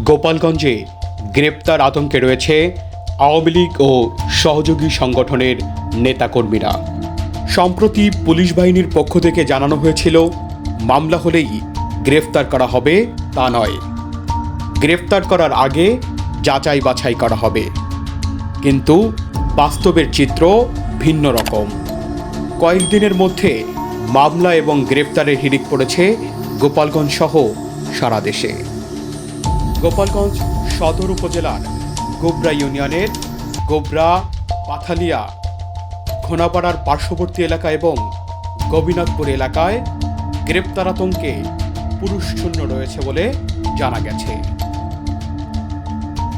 গোপালগঞ্জে গ্রেপ্তার আতঙ্কে রয়েছে আওয়ামী লীগ ও সহযোগী সংগঠনের নেতাকর্মীরা। সম্প্রতি পুলিশ বাহিনীর পক্ষ থেকে জানানো হয়েছিল, মামলা হলেই গ্রেফতার করা হবে, তা নয়। গ্রেফতার করার আগে যাচাই বাছাই করা হবে। কিন্তু বাস্তবের চিত্র ভিন্ন রকম। কয়েকদিনের মধ্যে মামলা এবং গ্রেপ্তারের হিড়িক পড়েছে গোপালগঞ্জ সহ সারা দেশে। গোপালগঞ্জ সদর উপজেলার গোবরা ইউনিয়নের গোবরা, পাথালিয়া, ঘোনাপাড়ার পার্শ্ববর্তী এলাকা এবং গোবিনাথপুর এলাকায় গ্রেপ্তার আতঙ্কে পুরুষ শূন্য রয়েছে বলে জানা গেছে।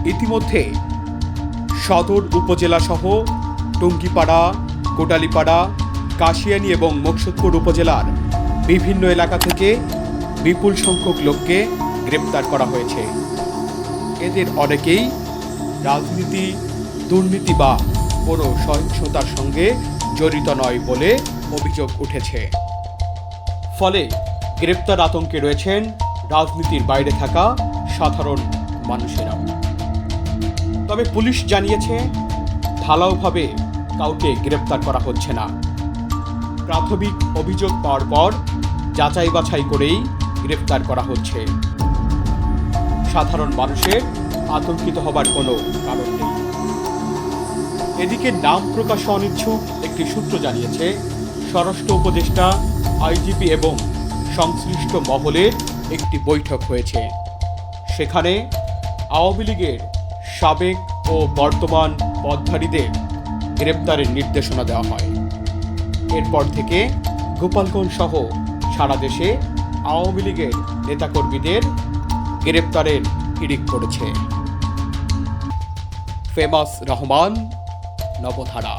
ইতিমধ্যে সদর উপজেলা সহ টঙ্গিপাড়া, কোটালীপাড়া, কাশিয়ানী এবং মকসুদপুর উপজেলার বিভিন্ন এলাকা থেকে বিপুল সংখ্যক লোককে গ্রেপ্তার করা হয়েছে। এদের অনেকেই রাজনীতি, দুর্নীতি বা কোনো সহিংসতার সঙ্গে জড়িত নয় বলে অভিযোগ উঠেছে। ফলে গ্রেপ্তার আতঙ্কে রয়েছেন রাজনীতির বাইরে থাকা সাধারণ মানুষেরা তবে পুলিশ জানিয়েছে, ঢালাওভাবে কাউকে গ্রেপ্তার করা হচ্ছে না। প্রাথমিক অভিযোগ পাওয়ার পর যাচাই বাছাই করেই গ্রেপ্তার করা হচ্ছে। সাধারণ মানুষের আতঙ্কিত হবার কোনো কারণ নেই। এদিকে নাম প্রকাশে অনিচ্ছুক একটি সূত্র জানিয়েছে, স্বরাষ্ট্র উপদেষ্টা, আইজিপি এবং সংশ্লিষ্ট মহলের একটি বৈঠক হয়েছে। সেখানে আওয়ামী লীগের সাবেক ও বর্তমান পদধারীদের গ্রেপ্তারের নির্দেশনা দেওয়া হয়। এরপর থেকে গোপালগঞ্জ সহ সারা দেশে আওয়ামী লীগের নেতাকর্মীদের গ্রেপ্তারের হিড়িক করেছে ফেমাস রহমান নবধারা।